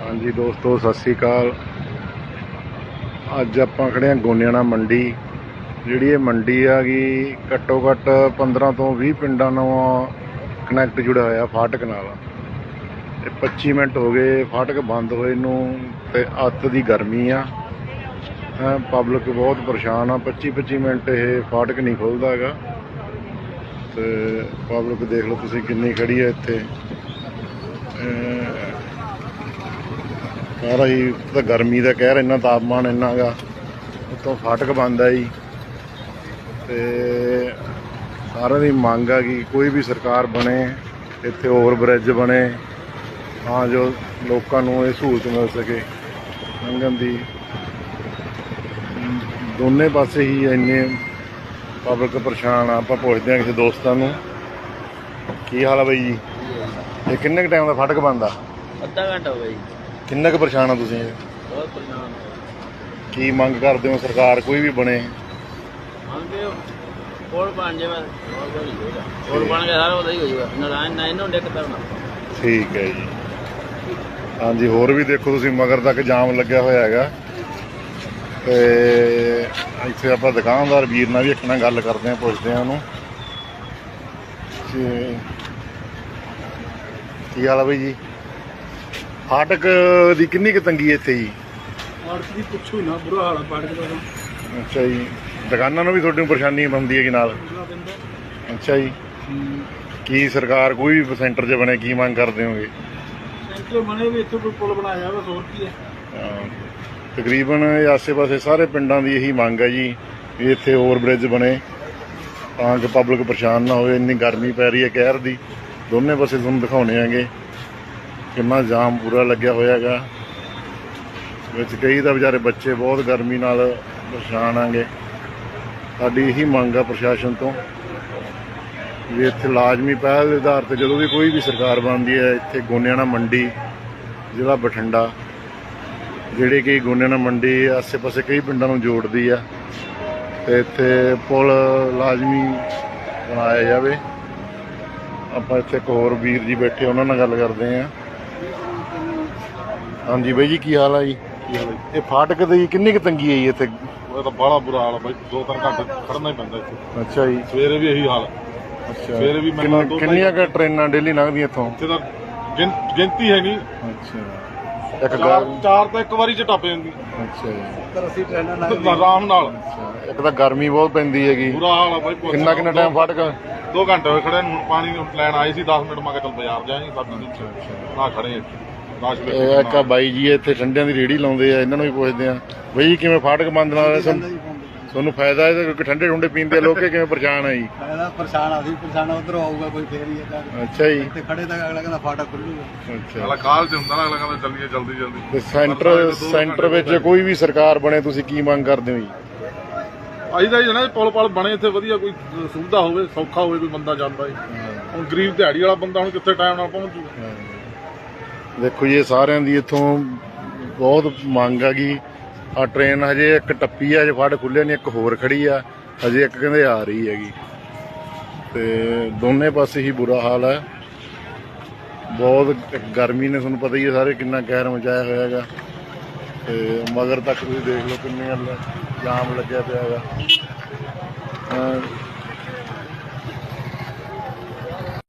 ਹਾਂਜੀ ਦੋਸਤੋ, ਸਤਿ ਸ੍ਰੀ ਅਕਾਲ। ਅੱਜ ਆਪਾਂ ਖੜੇ ਹਾਂ ਗੋਨਿਆਣਾ ਮੰਡੀ। ਜਿਹੜੀ ਇਹ ਮੰਡੀ ਆ ਆਗੀ ਘੱਟੋ ਘੱਟ 15 ਤੋਂ 20 ਪਿੰਡਾਂ ਨੂੰ ਕਨੈਕਟ ਜੁੜਿਆ ਹੋਇਆ ਫਾਟਕ ਨਾਲ। ਇਹ 25 ਮਿੰਟ ਹੋ ਗਏ, ਫਾਟਕ ਬੰਦ ਹੋਏ ਨੂੰ ਤੇ ਅੱਤ ਦੀ ਗਰਮੀ ਆ। ਪਬਲਿਕ ਬਹੁਤ ਪਰੇਸ਼ਾਨ ਆ। 25 25 ਮਿੰਟ ਇਹ ਫਾਟਕ ਨਹੀਂ ਖੁੱਲਦਾ ਹੈਗਾ। ਤੇ ਪਬਲਿਕ ਦੇਖ ਲਓ ਤੁਸੀਂ ਕਿੰਨੀ ਖੜੀ ਹੈ ਇੱਥੇ। ਸਾਰਾ ਹੀ ਤਾਂ ਗਰਮੀ ਦਾ ਕਹਿਰ ਇੰਨਾ ਤਾਪਮਾਨ ਇੰਨਾ ਗਾ। ਉਤੋਂ ਫਾਟਕ ਬੰਦ ਆ ਜੀ। ਤੇ ਸਾਰਿਆਂ ਦੀ ਮੰਗ ਆ ਕਿ ਕੋਈ ਵੀ ਸਰਕਾਰ ਬਣੇ, ਇੱਥੇ ਓਵਰ ਬ੍ਰਿਜ ਬਣੇ, ਤਾਂ ਜੋ ਲੋਕਾਂ ਨੂੰ ਇਹ ਸਹੂਲਤ ਮਿਲ ਸਕੇ। ਲੰਘਣ ਦੀ ਦੋਨੇ ਪਾਸੇ ਹੀ ਇੰਨੇ ਪਬਲਿਕ ਪਰੇਸ਼ਾਨ ਆ। ਆਪਾਂ ਪੁੱਛਦੇ ਆ ਕਿਸੇ ਦੋਸਤਾਂ ਨੂੰ, ਕੀ ਹਾਲ ਆ ਬਾਈ ਜੀ? ਇਹ ਕਿੰਨੇ ਕੁ ਟਾਈਮ ਦਾ ਫਾਟਕ ਬੰਦ ਅੱਧਾ ਘੰਟਾ ਹੋ ਗਿਆ ਜੀ। ਕਿੰਨਾ ਕੁ ਪਰੇਸ਼ਾਨ ਆ ਤੁਸੀਂ? ਬਹੁਤ ਪਰੇਸ਼ਾਨ ਹਾਂ ਕੀ ਮੰਗ ਕਰਦੇ ਹੋ ਸਰਕਾਰ? ਕੋਈ ਵੀ ਬਣੇ। ਮੰਗੇ ਕੋਲ ਬਣ ਜਾਵੇ ਹੋਰ ਕੋਈ ਹੋਏਗਾ ਕੋਲ ਬਣ ਗਿਆ ਸਾਰਾ ਉਹਦਾ ਹੀ ਹੋ ਜਾਊਗਾ। ਨਾਰਾਇਣ ਨਾ ਇਹਨੂੰ ਡਿੱਕ ਕਰਨਾ ਠੀਕ ਹੈ ਜੀ। ਹਾਂਜੀ ਹੋਰ ਵੀ ਦੇਖੋ ਤੁਸੀਂ ਮਗਰ ਤੱਕ ਜਾਮ ਲੱਗਿਆ ਹੋਇਆ ਹੈਗਾ। ਤੇ ਇੱਥੇ ਆਪਾਂ ਦੁਕਾਨਦਾਰ ਵੀਰ ਨਾਲ ਵੀ ਇੱਕ ਨਾਲ ਗੱਲ ਕਰਦੇ ਆ ਪੁੱਛਦੇ ਆ ਉਹਨੂੰ। ਕੀ ਹਾਲ ਆ ਬਈ ਜੀ? ਫਾਟਕ ਦੀ ਕਿੰਨੀ ਕੁ ਤੰਗੀ ਹੈ ਇੱਥੇ ਜੀ? ਆਰਥ ਦੀ ਪੁੱਛੋ ਹੀ ਨਾ ਬੁਰਾ ਹਾਲ ਪਾੜਕ ਦਾ ਅੱਛਾ ਜੀ। ਦੁਕਾਨਾਂ ਨੂੰ ਵੀ ਤੁਹਾਡੀ ਪਰੇਸ਼ਾਨੀ ਬੰਦੀ ਹੈਗੀ ਨਾਲ? ਪੂਰਾ ਦਿੰਦਾ ਅੱਛਾ ਜੀ। ਕੀ ਸਰਕਾਰ ਕੋਈ ਵੀ ਸੈਂਟਰ 'ਚ ਬਣੇ ਕੀ ਮੰਗ ਕਰਦੇ ਹੋਗੇ? ਸੈਂਟਰ ਬਣੇ ਵੀ ਇੱਥੇ ਕੋਈ ਪੁਲ ਬਣਾਇਆ ਵਾ ਹੋਰ ਕੀ ਹੈ? ਤਕਰੀਬਨ ਆਸੇ-ਪਾਸੇ ਸਾਰੇ ਪਿੰਡਾਂ ਦੀ ਇਹੀ ਮੰਗ ਹੈ ਜੀ ਵੀ ਇੱਥੇ ਓਵਰ ਬ੍ਰਿਜ ਬਣੇ ਤਾਂ ਕਿ ਪਬਲਿਕ ਪਰੇਸ਼ਾਨ ਨਾ ਹੋਵੇ ਇੰਨੀ ਗਰਮੀ ਪੈ ਰਹੀ ਹੈ ਕਹਿਰ ਦੀ। ਦੋਨੇ ਪਾਸੇ ਤੁਹਾਨੂੰ ਦਿਖਾਉਣੇ ਆਂਗੇ ਕਿੰਨਾ ਜਾਮ ਪੂਰਾ ਲੱਗਿਆ ਹੋਇਆ ਹੈਗਾ। ਵਿੱਚ ਕਈ ਤਾਂ ਵਿਚਾਰੇ ਬੱਚੇ ਬਹੁਤ ਗਰਮੀ ਨਾਲ ਪਰੇਸ਼ਾਨ ਆਂਗੇ ਸਾਡੀ ਇਹੀ ਮੰਗ ਆ ਪ੍ਰਸ਼ਾਸਨ ਤੋਂ ਵੀ ਇੱਥੇ ਲਾਜ਼ਮੀ ਪਹਿਲ ਦੇ ਆਧਾਰ ਤੇ ਜਦੋਂ ਵੀ ਕੋਈ ਵੀ ਸਰਕਾਰ ਬਣਦੀ ਹੈ, ਇੱਥੇ ਗੋਨਿਆਣਾ ਮੰਡੀ, ਜ਼ਿਲ੍ਹਾ ਬਠਿੰਡਾ, ਜਿਹੜੇ ਕਿ ਗੋਨਿਆਣਾ ਮੰਡੀ ਆਸੇ-ਪਾਸੇ ਕਈ ਪਿੰਡਾਂ ਨੂੰ ਜੋੜਦੀ ਆ, ਤੇ ਇੱਥੇ ਪੁਲ ਲਾਜ਼ਮੀ ਬਣਾਇਆ ਜਾਵੇ। ਆਪਾਂ ਇੱਥੇ ਇੱਕ ਹੋਰ ਵੀਰ ਜੀ ਬੈਠੇ, ਉਹਨਾਂ ਨਾਲ ਗੱਲ ਕਰਦੇ ਆ ਹਾਂਜੀ ਬਾਈ ਜੀ ਕੀ ਹਾਲ ਆ ਜੀ? ਇਹ ਫਾਟਕ ਦੀ ਕਿੰਨੀ ਕੁ ਤੰਗੀ ਹੈ ਜੀ ਇੱਥੇ? ਉਹ ਤਾਂ ਬੜਾ ਬੁਰਾ ਹਾਲ ਆ ਬਾਈ ਦੋ ਤਿੰਨ ਘੰਟੇ ਖੜਨਾ ਹੀ ਪੈਂਦਾ ਇੱਥੇ। ਅੱਛਾ ਜੀ। ਸਵੇਰੇ ਵੀ ਇਹੀ ਹਾਲ। ਅੱਛਾ। ਸਵੇਰੇ ਵੀ ਮੈਨੂੰ ਕਿੰਨ- ਦੋ ਕਿੰਨੀਆਂ ਕੁ ਟ੍ਰੇਨਾਂ ਡੇਲੀ ਲੰਘਦੀਆਂ ਇੱਥੋਂ? ਇੱਥੇ ਤਾਂ ਗਿਣ- ਗਿਣਤੀ ਹੈ ਨਹੀਂ ਅੱਛਾ ਇੱਕ ਚਾਰ ਗੱਲ ਚਾਰ ਤਾਂ ਇੱਕ ਵਾਰੀ ਚ ਟੱਪ ਜਾਂਦੀ। ਅੱਛਾ ਜੀ। 80 ਟ੍ਰੇਨਾਂ ਨਾਲ ਆਰਾਮ ਨਾਲ। ਅੱਛਾ। ਇੱਕ ਤਾਂ ਗਰਮੀ ਬਹੁਤ ਪੈਂਦੀ ਹੈਗੀ। ਬੁਰਾ ਹਾਲ ਆ ਬਾਈ ਪੁੱਛ ਕਿੰਨਾ ਕਿੰਨਾ ਟਾਈਮ ਫਾਟਕ? ਦੋ ਘੰਟੇ ਹੋਏ ਖੜੇ ਨੂੰ। ਹੁਣ ਪਾਣੀ ਨੂੰ ਲੈਣ ਆਏ ਸੀ 10 ਮਿੰਟ ਮੈਂ ਕਿਹਾ ਚੱਲ ਬਾਜ਼ਾਰ ਜਾਏਂਗੇ ਸਭ ਨੂੰ ਆ ਖੜੇ ਇੱਥੇ। ਇਹ ਇੱਕ ਆ ਬਾਈ ਜੀ ਇੱਥੇ ਠੰਡਿਆਂ ਦੀ ਰੇੜੀ ਲਾਉਂਦੇ ਆ ਇਹਨਾਂ ਨੂੰ ਵੀ ਪੁੱਛਦੇ ਆ। ਬਈ ਕਿਵੇਂ ਫਾਟਕ ਬੰਦ ਨਾਲ ਸਾਨੂੰ ਤੁਹਾਨੂੰ? ਫਾਇਦਾ ਹੈ ਤੇ ਠੰਡੇ ਠੁੰਡੇ ਪੀਂਦੇ ਆ ਲੋਕੇ ਕਿਵੇਂ ਪਰੇਸ਼ਾਨ ਆ ਜੀ? ਫਾਇਦਾ ਪਰੇਸ਼ਾਨ ਆ ਸੀ ਪਰੇਸ਼ਾਨ ਉਧਰ ਆਊਗਾ ਕੋਈ ਫੇਰ ਹੀ ਇਹਦਾ ਅੱਛਾ ਜੀ। ਇੱਥੇ ਖੜੇ ਤਾਂ ਅਗਲਾ ਕਹਿੰਦਾ ਫਾਟਕ ਖੁੱਲੂਗਾ ਅੱਛਾ। ਅਗਲਾ ਕਾਲ ਚ ਹੁੰਦਾ ਨਾ ਅਗਲਾ ਕਹਿੰਦਾ ਚੱਲੀਏ ਜਲਦੀ ਜਲਦੀ। ਤੇ ਸੈਂਟਰ ਸੈਂਟਰ ਵਿੱਚ ਕੋਈ ਵੀ ਸਰਕਾਰ ਬਣੇ ਤੁਸੀਂ ਕੀ ਮੰਗ ਕਰਦੇ ਹੋ ਜੀ? ਆਈ ਦਾ ਜਣਾ ਪੁਲ ਪਲ ਬਣੇ ਇੱਥੇ ਵਧੀਆ ਕੋਈ ਸੁਵਿਧਾ ਹੋਵੇ ਸੌਖਾ ਹੋਵੇ ਕੋਈ ਬੰਦਾ ਜਾਂਦਾ ਹੁਣ ਗਰੀਬ ਦਿਹਾੜੀ ਵਾਲਾ ਬੰਦਾ ਹੁਣ ਕਿੱਥੇ ਟਾਈਮ ਨਾਲ ਪਹੁੰਚੂਗਾ ਦੇਖੋ ਜੀ, ਇਹ ਸਾਰਿਆਂ ਦੀ ਇੱਥੋਂ ਬਹੁਤ ਮੰਗ ਆ ਗਈ ਆ ਟ੍ਰੇਨ ਹਜੇ ਇੱਕ ਟੱਪੀ ਆ ਜੇ ਫੜ ਖੁੱਲੇ ਨਹੀਂ, ਇੱਕ ਹੋਰ ਖੜੀ ਆ। ਹਜੇ ਇੱਕ ਕਹਿੰਦੇ ਆ ਰਹੀ ਹੈਗੀ। ਤੇ ਦੋਨੇ ਪਾਸੇ ਹੀ ਬੁਰਾ ਹਾਲ ਹੈ ਬਹੁਤ ਗਰਮੀ ਨੇ, ਤੁਹਾਨੂੰ ਪਤਾ ਹੀ ਹੈ ਸਾਰੇ, ਕਿੰਨਾ ਕਹਿਰ ਮਚਾਇਆ ਹੋਇਆ ਹੈਗਾ। ਤੇ ਮਗਰ ਤੱਕ ਤੁਸੀਂ ਦੇਖ ਲਓ ਕਿੰਨੇ ਜਾਮ ਲੱਗਿਆ ਪਿਆ ਹੈਗਾ।